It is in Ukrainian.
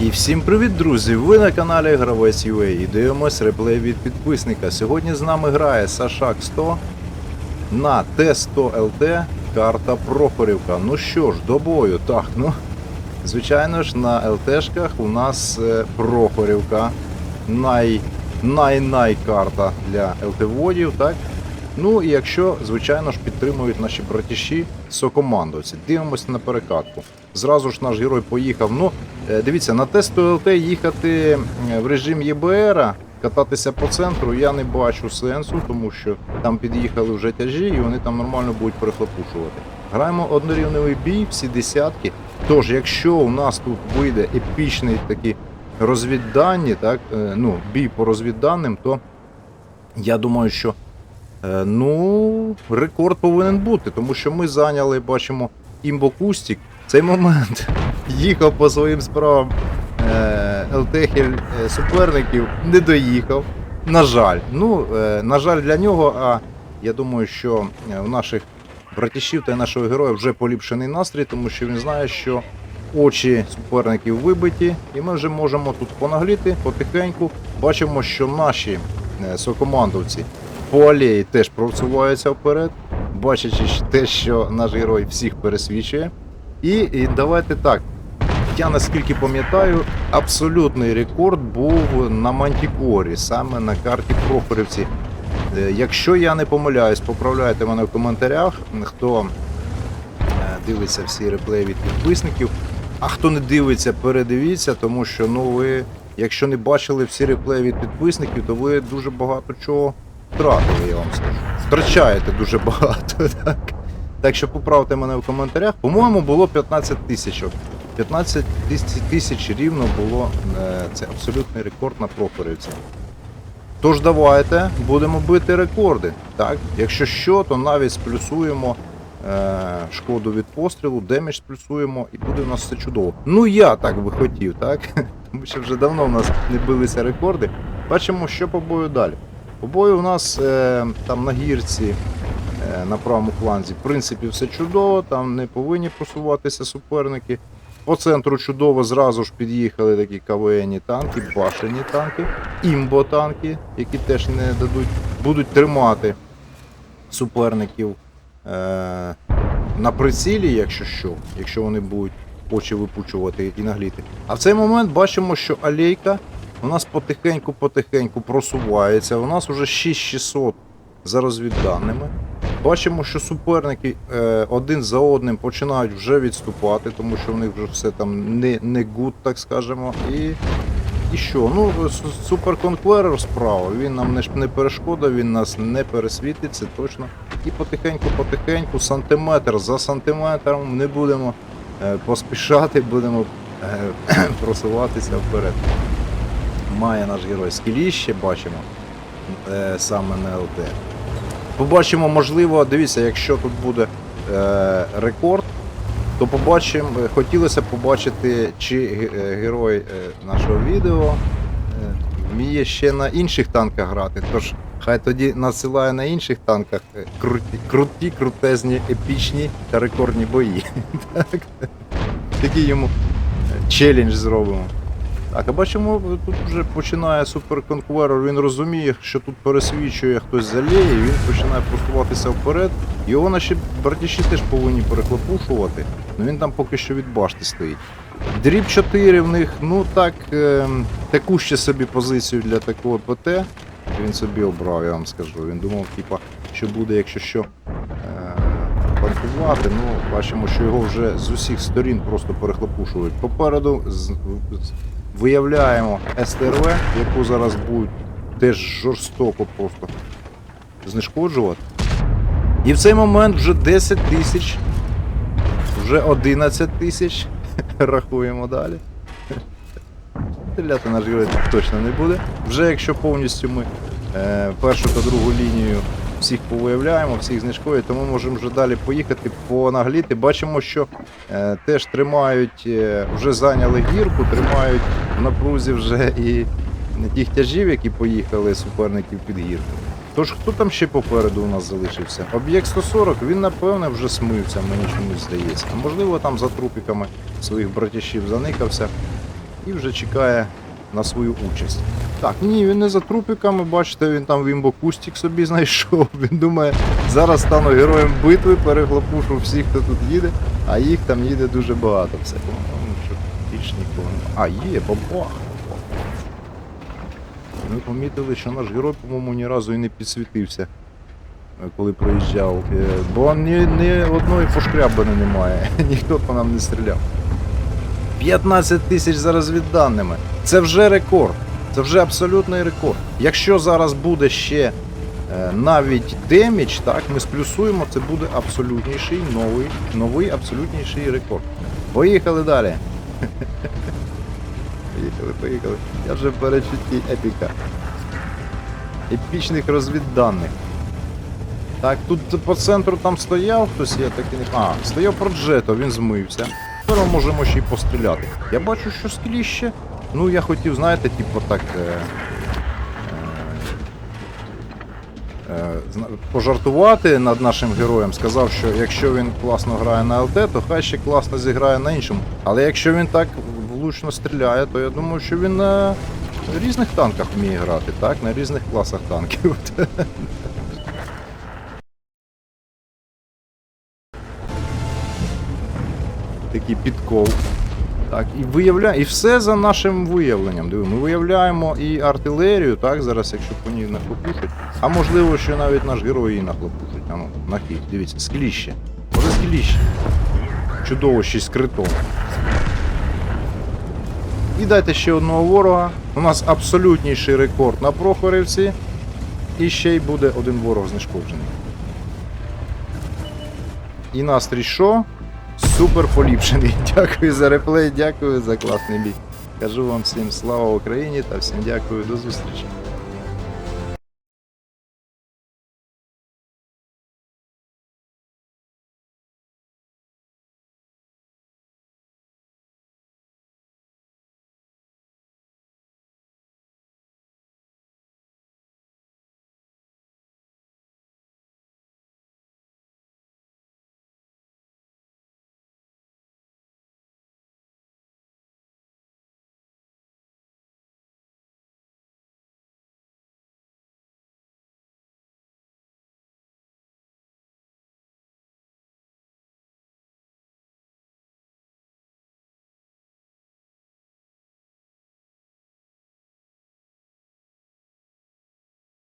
І всім привіт, друзі! Ви на каналі Гравець UA і дивимось реплей від підписника. Сьогодні з нами грає Сашак 100 на Т100 ЛТ карта Прохорівка. Ну що ж, до бою. Так, ну звичайно ж, на ЛТшках у нас е, Прохорівка. Най, най-най карта для ЛТ-водів, так? Ну і якщо, звичайно ж, підтримують наші братіші сокомандовці. Дивимося на перекатку. Зразу ж наш герой поїхав. Ну, е, дивіться, на тесту ЛТ їхати е, в режим ЄБР, кататися по центру, я не бачу сенсу, тому що там під'їхали вже тяжі і вони там нормально будуть перехлопушувати. Граємо однорівневий бій, всі десятки. Тож, якщо у нас тут вийде епічний такий розвіддані, так, е, ну, бій по розвідданим, то я думаю, що Е, Ну, рекорд повинен бути, тому що ми зайняли, бачимо, імбокустік. Цей момент їхав по своїм справам е, ЛТХель е, суперників, не доїхав. На жаль. Ну, е, на жаль, для нього, а я думаю, що е, у наших братішів та нашого героя вже поліпшений настрій, тому що він знає, що очі суперників вибиті, і ми вже можемо тут понагліти потихеньку. Бачимо, що наші е, сокомандовці по алеї теж просуваються вперед, бачачи те, що наш герой всіх пересвічує. І, і давайте так. Я наскільки пам'ятаю, абсолютний рекорд був на Мантікорі, саме на карті Прохорівці. Е, Якщо я не помиляюсь, поправляйте мене в коментарях, хто е, дивиться всі реплеї від підписників. А хто не дивиться, передивіться, тому що ну ви, якщо не бачили всі реплеї від підписників, то ви дуже багато чого втратили, я вам скажу. Втрачаєте дуже багато. Так, так що поправте мене в коментарях. По-моєму, було 15 тисяч. 15 тисяч рівно було е, це абсолютний рекорд на Прохорівці. Тож давайте будемо бити рекорди. Так? Якщо що, то навіть сплюсуємо е, шкоду від пострілу, демедж сплюсуємо і буде у нас все чудово. Ну я так би хотів, так? Тому що вже давно в нас не билися рекорди. Бачимо, що по бою далі. По бою у нас е, там на гірці, е, на правому фланзі, в принципі, все чудово, там не повинні просуватися суперники. По центру чудово зразу ж під'їхали такі КВНі танки, башені танки, імбо-танки, які теж не дадуть, будуть тримати суперників е, на прицілі, якщо що, якщо вони будуть очі випучувати і нагліти. А в цей момент бачимо, що алейка у нас потихеньку-потихеньку просувається. У нас вже 6600 за розвідданими. Бачимо, що суперники е, один за одним починають вже відступати, тому що в них вже все там не, не гуд, так скажемо. І, і що? Ну, суперконкверер справа, він нам не, не перешкода, він нас не пересвітить, це точно. І потихеньку-потихеньку, сантиметр за сантиметром не будемо е, поспішати, будемо е, просуватися вперед. Має наш герой скіліще, бачимо саме на ЛТ. Побачимо, можливо, дивіться, якщо тут буде е, рекорд, то побачимо, хотілося побачити, чи е, герой е, нашого відео е, вміє ще на інших танках грати. Тож хай тоді насилає на інших танках круті, круті, крутезні, епічні та рекордні бої. Такий йому челендж зробимо. Так, а бачимо, тут вже починає суперконкверер, він розуміє, що тут пересвічує хтось з алеї, він починає просуватися вперед. Його наші братіші теж повинні перехлопушувати, але він там поки що від башти стоїть. Дріб 4 в них, ну так, е, таку ще собі позицію для такого ПТ. Він собі обрав, я вам скажу. Він думав, типа, що буде, якщо що. Е, Банкувати, ну, бачимо, що його вже з усіх сторін просто перехлопушують. Попереду з- виявляємо СТРВ, яку зараз будуть теж жорстоко просто знешкоджувати. І в цей момент вже 10 тисяч, вже 11 тисяч. Рахуємо далі. Стріляти наш герой точно не буде. Вже якщо повністю ми е, першу та другу лінію всіх повиявляємо, всіх знешкоюємо, то ми можемо вже далі поїхати понагліти. Бачимо, що е, теж тримають, е, вже зайняли гірку, тримають в напрузі вже і тих тяжів, які поїхали суперників під гірку. Тож хто там ще попереду у нас залишився? Об'єкт 140, він напевне вже смився, мені чомусь здається. Можливо там за трупіками своїх братішів заникався. і вже чекає на свою участь. Так, ні, він не за трупиками, бачите, він там в імбокустік собі знайшов. Він думає, зараз стану героєм битви, перехлопушу всіх, хто тут їде, а їх там їде дуже багато всякого. Що нікого. А, є, бабах. Ми помітили, що наш герой, по-моєму, ні разу і не підсвітився, е, коли проїжджав. Е, Бо ні, ні одної пошкрябини немає, ніхто по нам не стріляв. 15 тисяч за розвідданими. Це вже рекорд. Це вже абсолютний рекорд. Якщо зараз буде ще е, навіть демідж, так, ми сплюсуємо, це буде абсолютніший новий, новий абсолютніший рекорд. Поїхали далі. Поїхали, поїхали. Я вже в перечутті епіка. Епічних розвідданих. Так, тут по центру там стояв хтось, я так і не. А, стояв Проджето, він змився. Скоро можемо ще й постріляти. Я бачу, що скліще. Ну, я хотів, знаєте, типу так. Е, е, е, зна- пожартувати над нашим героєм. Сказав, що якщо він класно грає на ЛТ, то хай ще класно зіграє на іншому. Але якщо він так влучно стріляє, то я думаю, що він на різних танках вміє грати, так? На різних класах танків. Такий підков. Так, і виявляє, і все за нашим виявленням. Диви, ми виявляємо і артилерію, так, зараз, якщо по ній нахлопушать. А можливо, що навіть наш герой її нахлопушить. А нахід, дивіться, скліще. Оце скліще. Чудово ще з критом. І дайте ще одного ворога. У нас абсолютніший рекорд на Прохорівці. І ще й буде один ворог знешкоджений. І настрій що? Супер поліпшений. Дякую за реплей, дякую за класний бій. Кажу вам всім слава Україні та всім дякую до зустрічі.